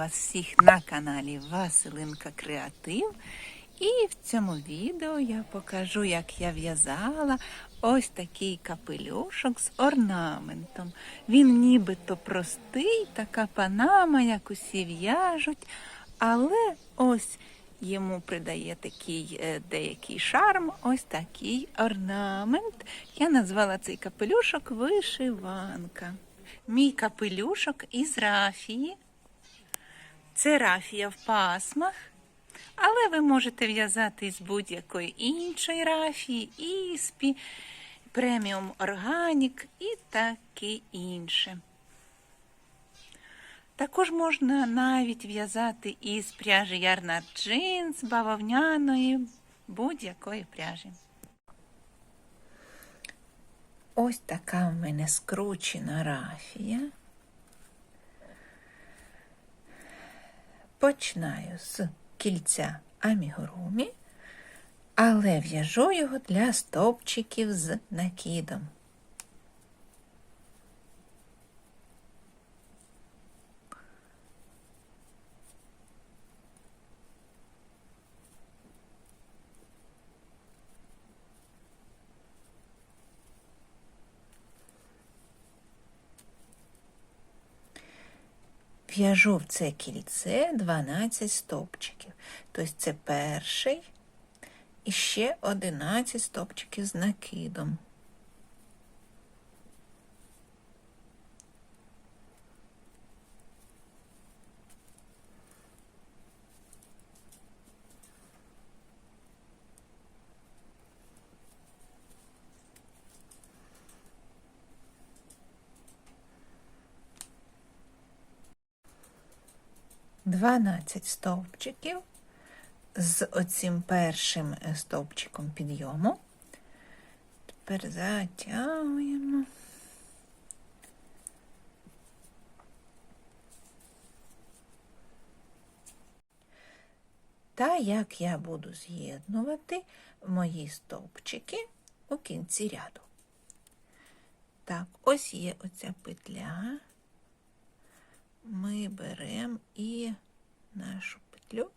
Вас всіх на каналі Василинка Креатив. І в цьому відео я покажу, як я в'язала ось такий капелюшок з орнаментом. Він нібито простий, така панама, як усі в'яжуть, але ось йому придає такий е, деякий шарм, ось такий орнамент. Я назвала цей капелюшок вишиванка. Мій капелюшок із рафії. Це рафія в пасмах, але ви можете в'язати із будь-якої іншої рафії, іспі, преміум органік і таке інше. Також можна навіть в'язати із пряжі ярна джинс, бавовняної, будь-якої пряжі. Ось така в мене скручена рафія. Починаю з кільця амігурумі, але в'яжу його для стовпчиків з накидом. В'яжу в це кільце 12 стовпчиків. Тобто це перший і ще 11 стовпчиків з накидом. Дванадцять стовпчиків з оцим першим стовпчиком підйому. Тепер затягуємо. Та як я буду з'єднувати мої стовпчики у кінці ряду. Так, ось є оця петля. Ми беремо і нашу петлю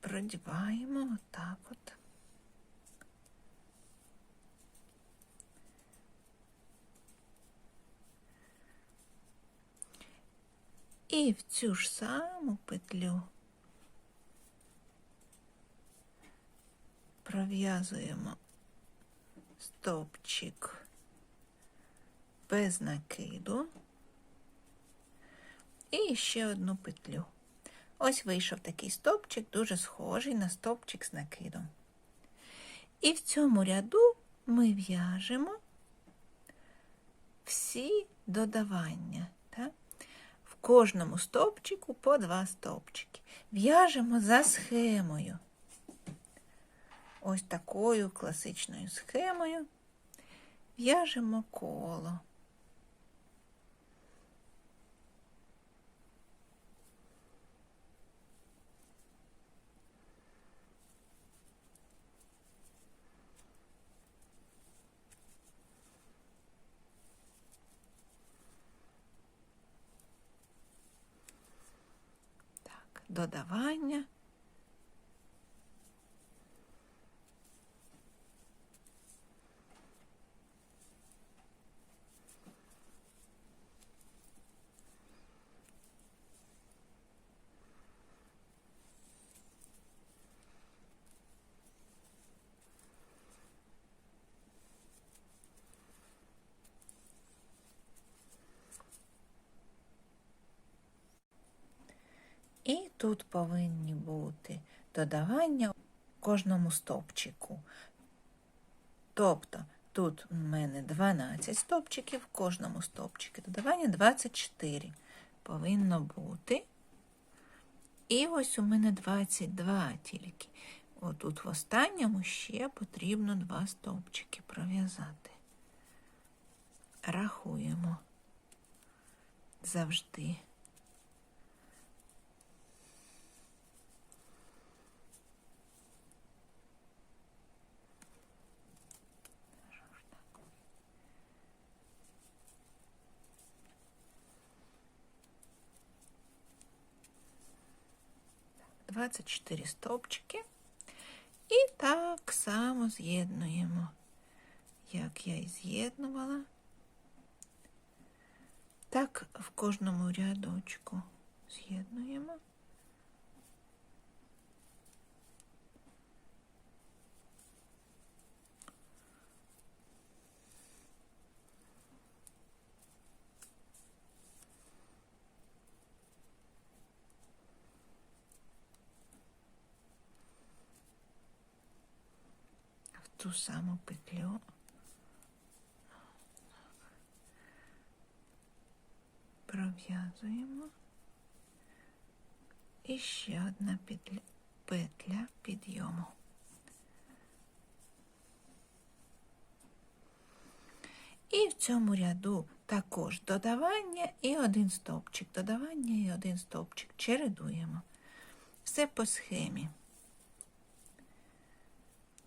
продіваємо отак от. І в цю ж саму петлю пров'язуємо стовпчик без накиду і ще одну петлю. Ось вийшов такий стовпчик, дуже схожий на стовпчик з накидом. І в цьому ряду ми в'яжемо всі додавання. Так? В кожному стовпчику по два стовпчики. В'яжемо за схемою. Ось такою класичною схемою в'яжемо коло. Додавання. І тут повинні бути додавання кожному стовпчику. Тобто тут у мене 12 стовпчиків, в кожному стовпчику додавання 24 повинно бути. І ось у мене 22 тільки. Отут в останньому ще потрібно два стовпчики пров'язати. Рахуємо завжди. 24 стовпчики. І так само з'єднуємо, як я і з'єднувала. Так в кожному рядочку з'єднуємо. Ту саму петлю. Пров'язуємо. І ще одна петля, петля підйому. І в цьому ряду також додавання і один стовпчик, додавання і один стовпчик. Чередуємо. Все по схемі.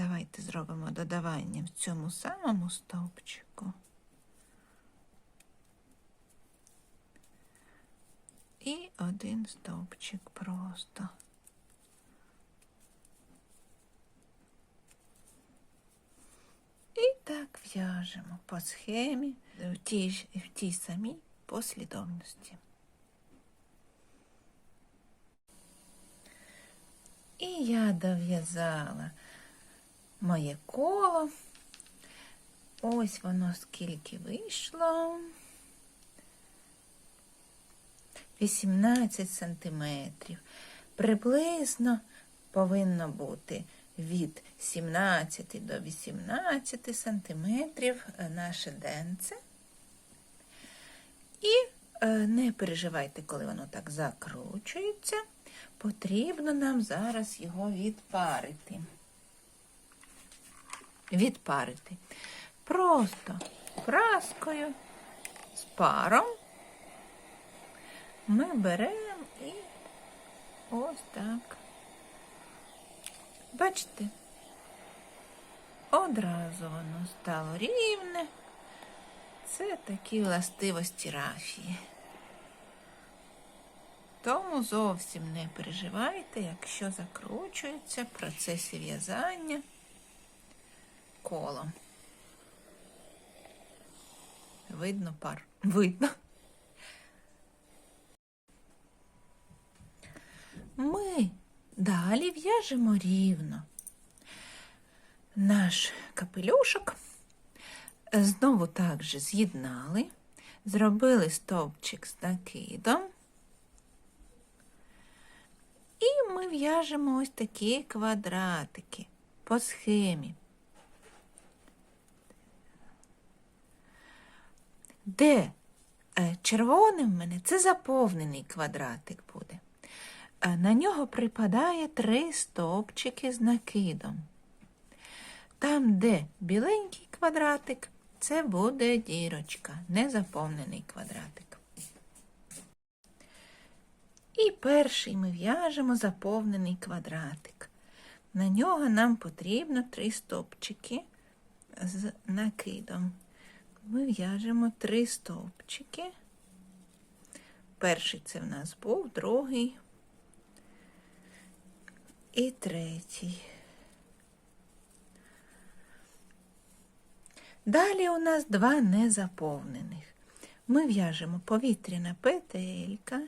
Давайте зробимо додавання в цьому самому стовпчику. І один стовпчик просто. І так в'яжемо по схемі в тій, в тій самій послідовності. І я дов'язала моє коло. Ось воно скільки вийшло. 18 сантиметрів. Приблизно повинно бути від 17 до 18 сантиметрів наше денце. І е, не переживайте, коли воно так закручується. Потрібно нам зараз його відпарити. Відпарити. Просто праскою з паром ми беремо і ось так. Бачите? Одразу воно стало рівне. Це такі властивості рафії. Тому зовсім не переживайте, якщо закручується в процесі в'язання колом. Видно пар. Видно. Ми далі в'яжемо рівно наш капелюшок. Знову так же з'єднали, зробили стовпчик з накидом. І ми в'яжемо ось такі квадратики по схемі. Де е, червоним в мене це заповнений квадратик буде. Е, На нього припадає три стовпчики з накидом. Там, де біленький квадратик, це буде дірочка, незаповнений квадратик. І перший ми в'яжемо заповнений квадратик. На нього нам потрібно три стовпчики з накидом. Ми в'яжемо три стовпчики. Перший це в нас був, другий і третій. Далі у нас два незаповнених. Ми в'яжемо повітряна петелька,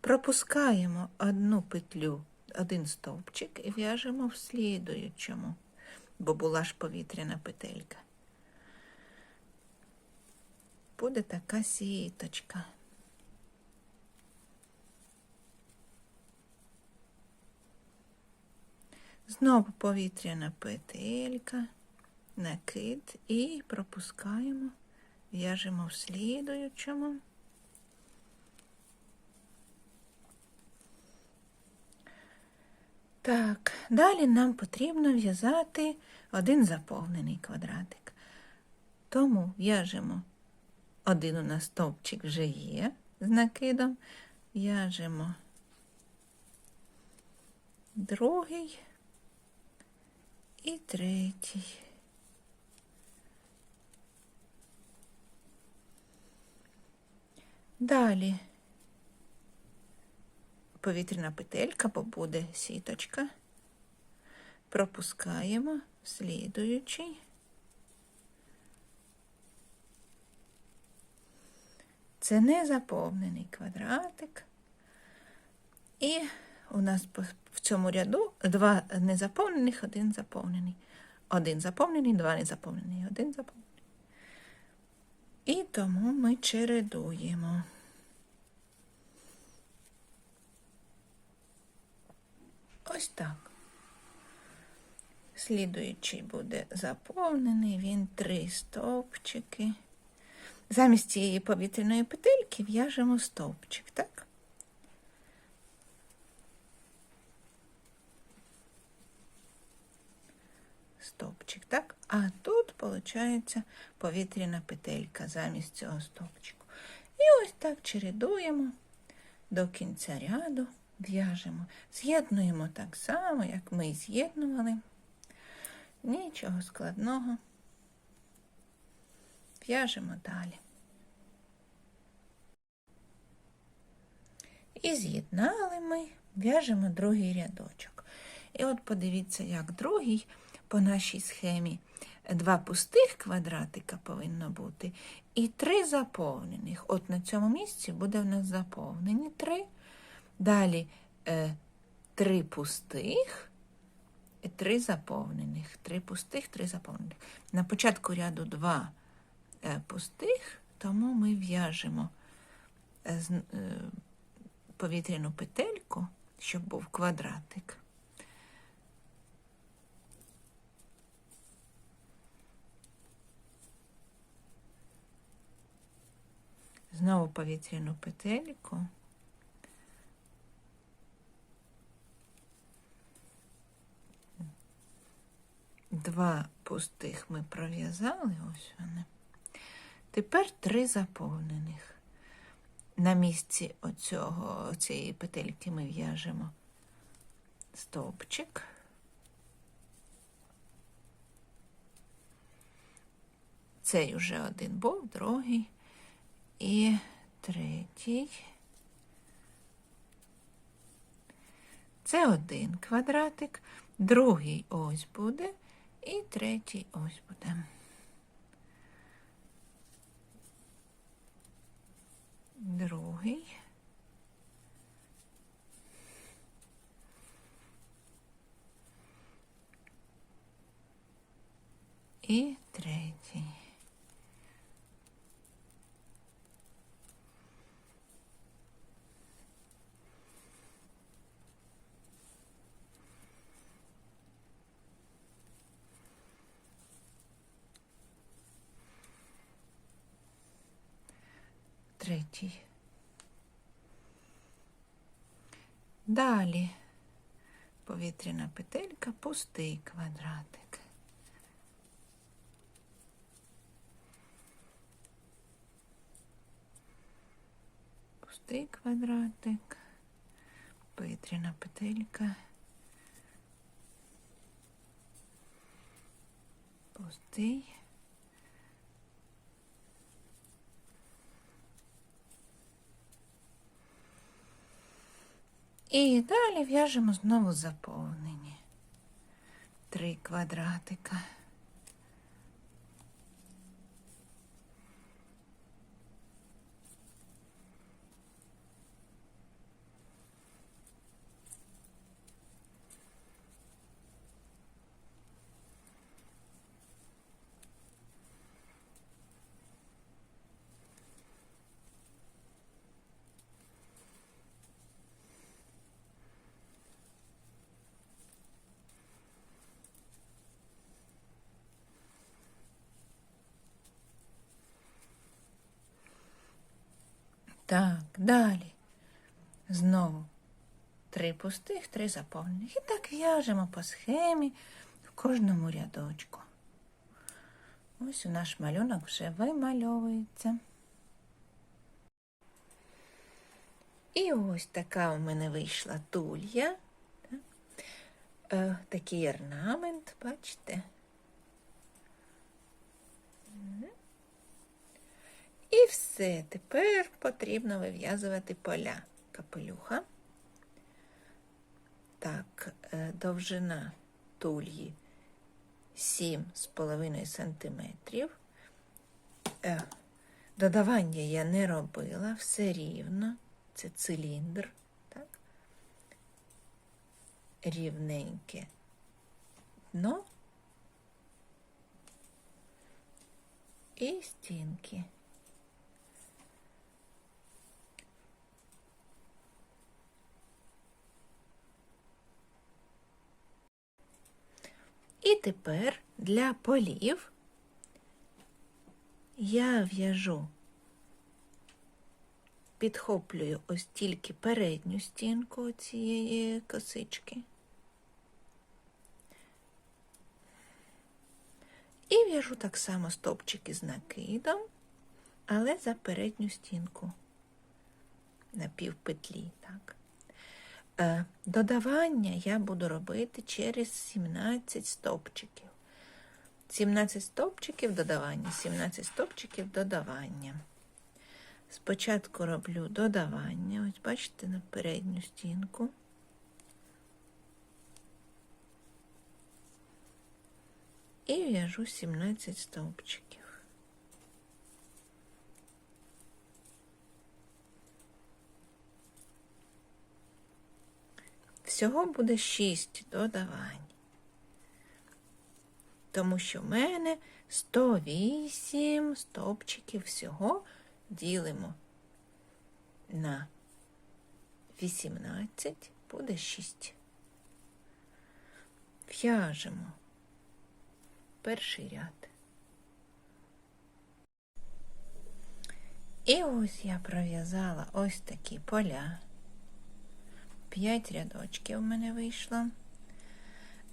пропускаємо одну петлю, один стовпчик і в'яжемо в слідуючому, бо була ж повітряна петелька. Буде така сіточка. Знову повітряна петелька, накид і пропускаємо, в'яжемо в слідуючому. Так, далі нам потрібно в'язати один заповнений квадратик. Тому в'яжемо один у нас стовпчик вже є з накидом, в'яжемо другий і третій. Далі повітряна петелька, бо буде сіточка. Пропускаємо слідуючий. Це незаповнений квадратик. І у нас в цьому ряду два незаповнених, один заповнений. Один заповнений, два незаповнений, один заповнений. І тому ми чередуємо. Ось так. Слідуючий буде заповнений, він три стовпчики. Замість цієї повітряної петельки в'яжемо стовпчик, так? Стовпчик, так? А тут, виходить, повітряна петелька замість цього стовпчику. І ось так чередуємо до кінця ряду, в'яжемо. З'єднуємо так само, як ми з'єднували. Нічого складного. В'яжемо далі. І з'єднали ми, в'яжемо другий рядочок. І от подивіться, як другий по нашій схемі. Два пустих квадратика повинно бути і три заповнених. От на цьому місці буде в нас заповнені три. Далі е, три пустих і три заповнених. Три пустих, три заповнених. На початку ряду два пустих, тому ми в'яжемо е, е, повітряну петельку, щоб був квадратик. Знову повітряну петельку. Два пустих ми пров'язали, ось вони. Тепер три заповнених. На місці оцього, цієї петельки ми в'яжемо стовпчик. Цей уже один був, другий і третій. Це один квадратик, другий ось буде, і третій ось буде. Другий. І третій. Третій. Далі повітряна петелька, пустий квадратик. Пустий квадратик, повітряна петелька. Пустий. І далі в'яжемо знову заповнені. Три квадратика. Так, далі. Знову три пустих, три заповнених. І так в'яжемо по схемі в кожному рядочку. Ось у наш малюнок вже вимальовується. І ось така у мене вийшла тулья. Е, такий орнамент, бачите? І все, тепер потрібно вив'язувати поля капелюха. Так, довжина тульї 7,5 сантиметрів. Е, Додавання я не робила, все рівно. Це циліндр, так? Рівненьке дно і стінки. І тепер для полів я в'яжу, підхоплюю ось тільки передню стінку цієї косички. І в'яжу так само стовпчики з накидом, але за передню стінку на півпетлі, так. Е, Додавання я буду робити через 17 стовпчиків. 17 стовпчиків додавання, 17 стовпчиків додавання. Спочатку роблю додавання, ось бачите, на передню стінку. І в'яжу 17 стовпчиків. Всього буде 6 додавань. Тому що в мене 108 стовпчиків всього ділимо на 18, буде 6. В'яжемо перший ряд. І ось я пров'язала ось такі поля. 5 рядочків у мене вийшло.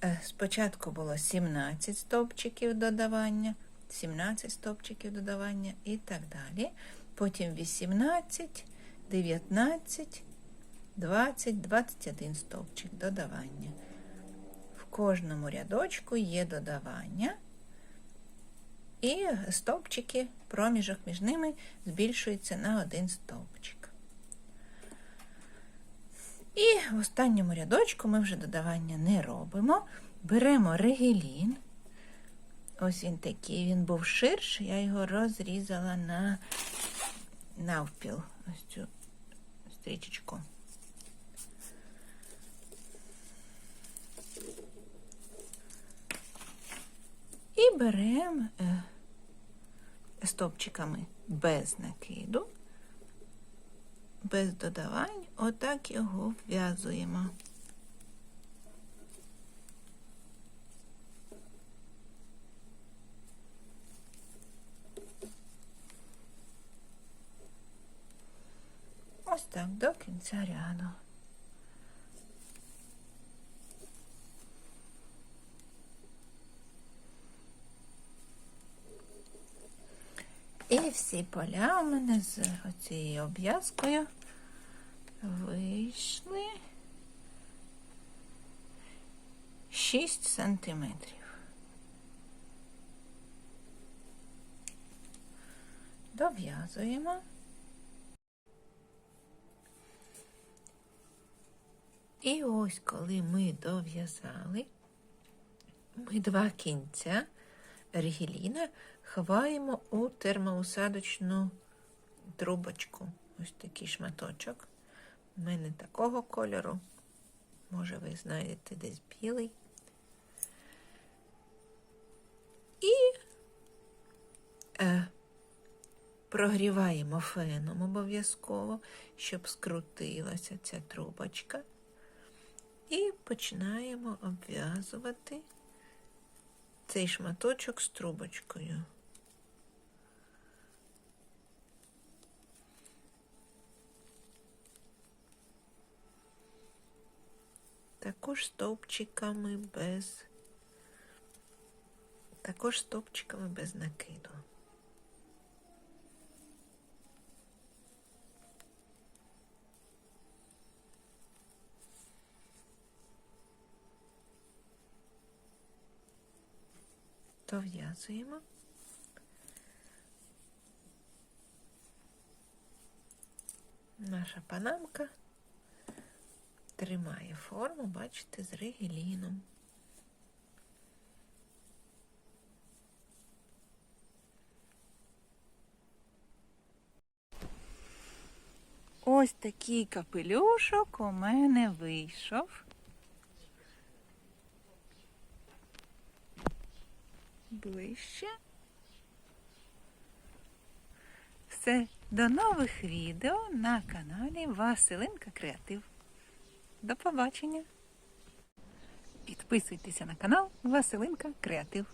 Е, Спочатку було 17 стовпчиків додавання, 17 стовпчиків додавання і так далі. Потім 18, 19, 20, 21 стовпчик додавання. В кожному рядочку є додавання. І стовпчики, проміжок між ними збільшується на один стовпчик. І в останньому рядочку ми вже додавання не робимо. Беремо регелін. Ось він такий, він був ширший, я його розрізала на навпіл, ось цю стрічечку. І беремо е, стопчиками без накиду, без додавань, отак його вв'язуємо. Ось так до кінця ряду. І всі поля у мене з оцією обв'язкою вийшли 6 сантиметрів. Дов'язуємо. І ось коли ми дов'язали, ми два кінця регіліна ховаємо у термоусадочну трубочку. Ось такий шматочок. У мене такого кольору. Може, ви знайдете десь білий. І е, прогріваємо феном обов'язково, щоб скрутилася ця трубочка. І починаємо обв'язувати цей шматочок з трубочкою. Також стовпчиками без, також стовпчиками без накиду. Дов'язуємо. Наша панамка тримає форму, бачите, з ригеліном. Ось такий капелюшок у мене вийшов. Ближче. Все, до нових відео на каналі Василинка Креатив. До побачення. Підписуйтеся на канал Василинка Креатив.